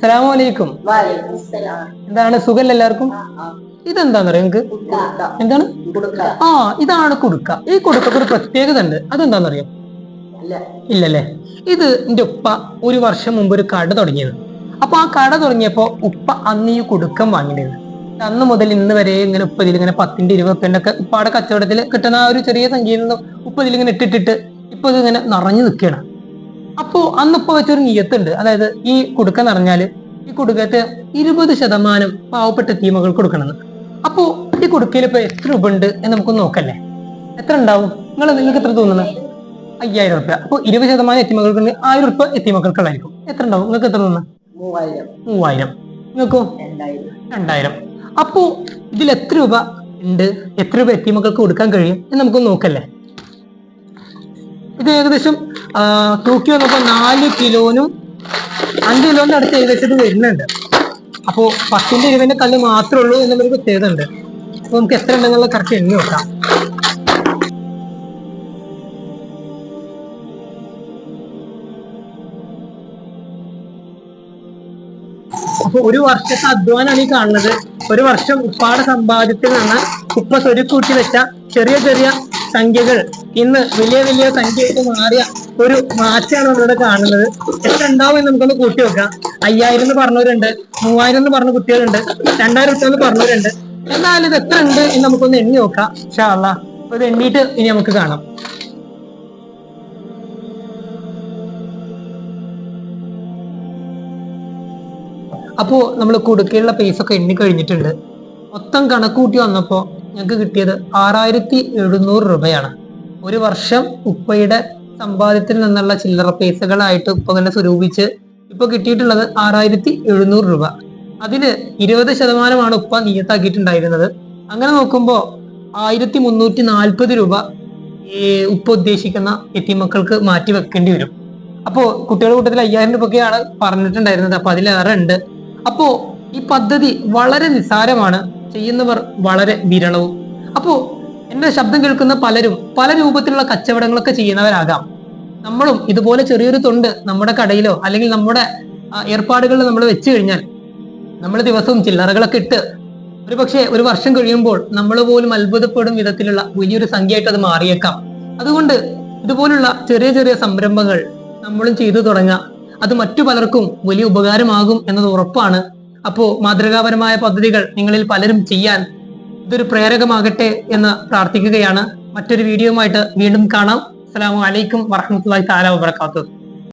അസ്സലാമലൈക്കും. എന്താണ് സുഖല്ല എല്ലാവർക്കും? ഇതെന്താന്ന് നിങ്ങൾക്ക് എന്താണ്? ആ ഇതാണ് കുടുക്ക. ഈ കുടുക്കക്ക് ഒരു പ്രത്യേകത ഉണ്ട് അതെന്താന്നറിയോ ഇല്ലല്ലേ? ഇത് എന്റെ ഉപ്പ ഒരു വർഷം മുമ്പ് ഒരു കട തുടങ്ങിയത്. അപ്പൊ ആ കട തുടങ്ങിയപ്പോ ഉപ്പ അന്ന് ഈ കുടുക്കം വാങ്ങിയത്. അന്ന് മുതൽ ഇന്ന് വരെ ഇങ്ങനെ ഉപ്പ ഇതിൽ ഇങ്ങനെ പത്തിന്റെ ഇരുപത്തിന്റെ ഒക്കെ ഉപ്പാടെ കച്ചവടത്തിൽ കിട്ടുന്ന ആ ഒരു ചെറിയ സംഖ്യയിൽ നിന്ന് ഉപ്പ ഇതിൽ ഇങ്ങനെ ഇട്ടിട്ടിട്ട് ഇപ്പൊ ഇത് ഇങ്ങനെ നിറഞ്ഞു നിൽക്കുകയാണ് അപ്പോ അന്ന് ഉപ്പ വെച്ചൊരു നീയത്തുണ്ട്. അതായത് ഈ കുടുക്ക നിറഞ്ഞാൽ ഈ കുടുംബത്ത് ഇരുപത് ശതമാനം പാവപ്പെട്ട തീമകൾ കൊടുക്കണമെന്ന് അപ്പോ ഈ കുടുക്കയിൽ ഇപ്പൊ എത്ര രൂപ ഉണ്ട് എന്ന് നമുക്ക് നോക്കല്ലേ? എത്ര ഉണ്ടാവും? നിങ്ങൾ നിങ്ങൾക്ക് എത്ര തോന്നുന്നത് അയ്യായിരം റുപ്യ. അപ്പൊ ഇരുപത് ശതമാനം എത്തിമകൾക്ക് ആയിരം റുപ്യ എത്തിമക്കൾക്കുള്ളായിരിക്കും എത്ര ഉണ്ടാവും? നിങ്ങൾക്ക് എത്ര തോന്നുന്നു? മൂവായിരം. മൂവായിരം. നിങ്ങൾക്കോ? രണ്ടായിരം. അപ്പോ ഇതിൽ എത്ര രൂപ ഉണ്ട്? എത്ര രൂപ എത്തിമക്കൾക്ക് കൊടുക്കാൻ കഴിയും എന്ന് നമുക്ക് നോക്കല്ലേ? ഇത് ഏകദേശം തൂക്കി വന്നപ്പോ നാല് കിലോനും അഞ്ച് കിലോന്റെ അടുത്ത് ഏകദേശം വരുന്നുണ്ട്. അപ്പോ പത്തിന്റെ ഇരുപതിന്റെ കല്ല് മാത്രമേ ഉള്ളൂ എന്നുള്ളൊരു പ്രത്യേകത ഉണ്ട് അപ്പൊ നമുക്ക് എത്ര ഉണ്ടെന്നുള്ള കറക്റ്റ് എണ്ണി നോക്കാം. അപ്പൊ ഒരു വർഷത്തെ അധ്വാനാണ് ഈ കാണുന്നത്. ഒരു വർഷം ഉപ്പാടെ സമ്പാദ്യത്തിൽ നിന്ന് ഉപ്പ സ്വരുക്കൂട്ടി വെച്ച ചെറിയ ചെറിയ സംഖ്യകൾ ഇന്ന് വലിയ വലിയ സംഖ്യയായിട്ട് മാറിയ ഒരു മാറ്റമാണ് നമ്മളിവിടെ കാണുന്നത്. എത്ര ഉണ്ടാവും നമുക്കൊന്ന് കൂട്ടി വെക്കാം അയ്യായിരം എന്ന് പറഞ്ഞവരുണ്ട് മൂവായിരം എന്ന് പറഞ്ഞ കുട്ടികളുണ്ട് രണ്ടായിരം റുപ്യ എന്ന് പറഞ്ഞവരുണ്ട്. എന്നാലും ഇത് എത്ര ഉണ്ട് എന്ന് നമുക്കൊന്ന് എണ്ണി നോക്കാം. ഷാ അല്ല ഇത് എണ്ണിയിട്ട് ഇനി നമുക്ക് കാണാം. അപ്പോ നമ്മൾ കുടുക്കയുള്ള പൈസ ഒക്കെ എണ്ണി കഴിഞ്ഞിട്ടുണ്ട്. മൊത്തം കണക്ക് കൂട്ടി വന്നപ്പോ ഞങ്ങൾക്ക് കിട്ടിയത് ആറായിരത്തി എഴുന്നൂറ് രൂപയാണ്. ഒരു വർഷം ഉപ്പയുടെ സമ്പാദ്യത്തിൽ നിന്നുള്ള ചില്ലറ പൈസകളായിട്ട് ഉപ്പ തന്നെ സ്വരൂപിച്ച് ഇപ്പൊ കിട്ടിയിട്ടുള്ളത് ആറായിരത്തി എഴുന്നൂറ് രൂപ. അതിന് ഇരുപത് ശതമാനമാണ് ഉപ്പ നിയത്താക്കിയിട്ടുണ്ടായിരുന്നത്. അങ്ങനെ നോക്കുമ്പോൾ ആയിരത്തി മുന്നൂറ്റി നാൽപ്പത് രൂപ ഉപ്പ ഉദ്ദേശിക്കുന്ന എത്തിമക്കൾക്ക് മാറ്റി വെക്കേണ്ടി വരും. അപ്പോ കുട്ടികളുടെ കൂട്ടത്തിൽ അയ്യായിരം രൂപയൊക്കെയാണ് പറഞ്ഞിട്ടുണ്ടായിരുന്നത്. അപ്പൊ അതിലേറെ ഉണ്ട്. അപ്പോ ഈ പദ്ധതി വളരെ നിസ്സാരമാണ്. ചെയ്യുന്നവർ വളരെ വിരളവും. അപ്പോ എന്റെ ശബ്ദം കേൾക്കുന്ന പലരും പല രൂപത്തിലുള്ള കച്ചവടങ്ങളൊക്കെ ചെയ്യുന്നവരാകാം. നമ്മളും ഇതുപോലെ ചെറിയൊരു തൊണ്ട് നമ്മുടെ കടയിലോ അല്ലെങ്കിൽ നമ്മുടെ ഏർപ്പാടുകളിൽ നമ്മൾ വെച്ച് കഴിഞ്ഞാൽ നമ്മൾ ദിവസവും ചില്ലറകളൊക്കെ ഇട്ട് ഒരു പക്ഷേ ഒരു വർഷം കഴിയുമ്പോൾ നമ്മൾ പോലും അത്ഭുതപ്പെടും വിധത്തിലുള്ള വലിയൊരു സംഖ്യയായിട്ട് അത് മാറിയേക്കാം. അതുകൊണ്ട് ഇതുപോലുള്ള ചെറിയ ചെറിയ സംരംഭങ്ങൾ നമ്മളും ചെയ്തു തുടങ്ങുക അത് മറ്റു പലർക്കും വലിയ ഉപകാരമാകും എന്നത് ഉറപ്പാണ്. അപ്പോ മാതൃകാപരമായ പദ്ധതികൾ നിങ്ങളിൽ പലരും ചെയ്യാൻ ഇതൊരു പ്രേരകമാകട്ടെ എന്ന് പ്രാർത്ഥിക്കുകയാണ്. മറ്റൊരു വീഡിയോയുമായിട്ട് വീണ്ടും കാണാം. അസ്സലാമു അലൈക്കും വറഹ്മത്തുള്ളാഹി താല